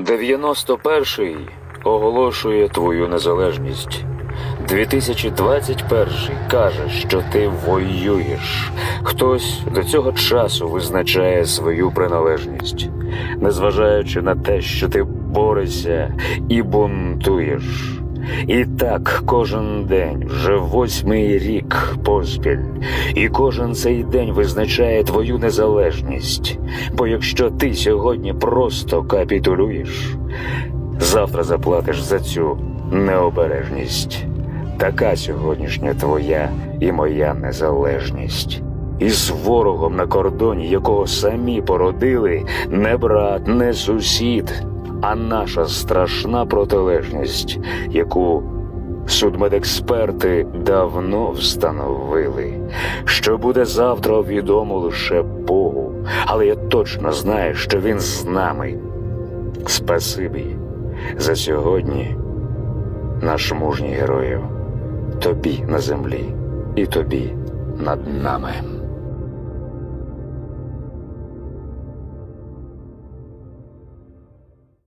91-й оголошує твою незалежність. 2021 каже, що ти воюєш. Хтось до цього часу визначає свою приналежність, незважаючи на те, що ти борешся і бунтуєш. І так кожен день, вже восьмий рік поспіль, і кожен цей день визначає твою незалежність. Бо якщо ти сьогодні просто капітулюєш, завтра заплатиш за цю необережність. Така сьогоднішня твоя і моя незалежність. Із ворогом на кордоні, якого самі породили, не брат, не сусід, а наша страшна протилежність, яку судмедексперти давно встановили. Що буде завтра, відомо лише Богу, але я точно знаю, що він з нами. Спасибі за сьогодні, наш мужній герою, тобі на землі і тобі над нами.